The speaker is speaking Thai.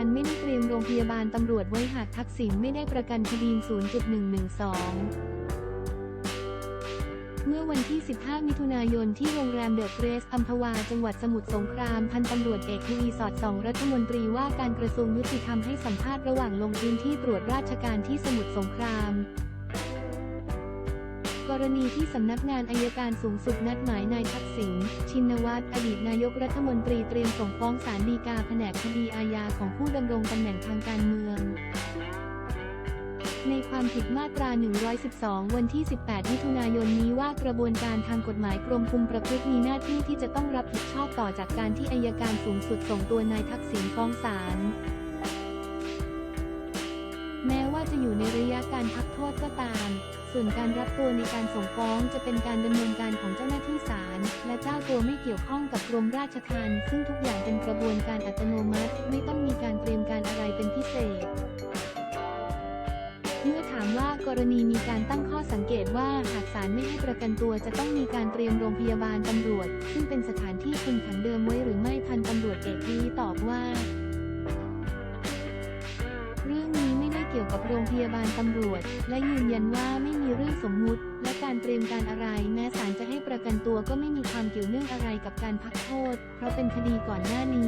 การไม่ได้เตรียมโรงพยาบาลตำรวจไว้หากทักษิณไม่ได้ประกันคดี0.112 เมื่อวันที่ 15 มิถุนายนที่โรงแรมเดอะเกรสอัมพวา จังหวัดสมุทรสงคราม พันตำรวจเอกทวีสอดสองรัฐมนตรีว่าการกระทรวงยุติธรรมให้สัมภาษณ์ระหว่างลงพื้นที่ตรวจราชการที่สมุทรสงคราม กรณีที่สำนักงานอายการสูงสุดนัดหมายนายทักษิณ ชินวัตร อดีตนายกรัฐมนตรีเตรียมส่งฟ้องศาลฎีกาแผนกคดีอาญาของผู้ดำรงตำแหน่งทางการเมือง ในความผิดมาตรา 112 วันที่ 18 มิถุนายนนี้ว่ากระบวนการทางกฎหมายกรมคุมประพฤติมีหน้าที่ที่จะต้องรับผิดชอบต่อจากการที่อายการสูงสุดส่งตัวนายทักษิณฟ้องศาล ว่าจะอยู่ในระยะการพักโทษก็ตาม ส่วนการรับตัวในการส่งฟ้องจะเป็นการดำเนินการของเจ้าหน้าที่ศาลและเจ้าตัวไม่เกี่ยวข้องกับกรมราชทัณฑ์ซึ่งทุกอย่างเป็นกระบวนการอัตโนมัติ ไม่ต้องมีการเตรียมการอะไรเป็นพิเศษเมื่อถามว่ากรณีมีการตั้งข้อสังเกตว่าหากศาลไม่ให้ประกันตัวจะต้องมีการเตรียมโรงพยาบาลตำรวจ ซึ่งเป็นสถานที่คุมขังเดิมไว้หรือไม่พันตำรวจเอกทีตอบว่า กับโรงพยาบาลตำรวจ และยืนยันว่าไม่มีเรื่องสมมุติ และการเตรียมการอะไร แม้ศาลจะให้ประกันตัวก็ไม่มีความเกี่ยวเนื่องอะไรกับการพักโทษ เพราะเป็นคดีก่อนหน้านี้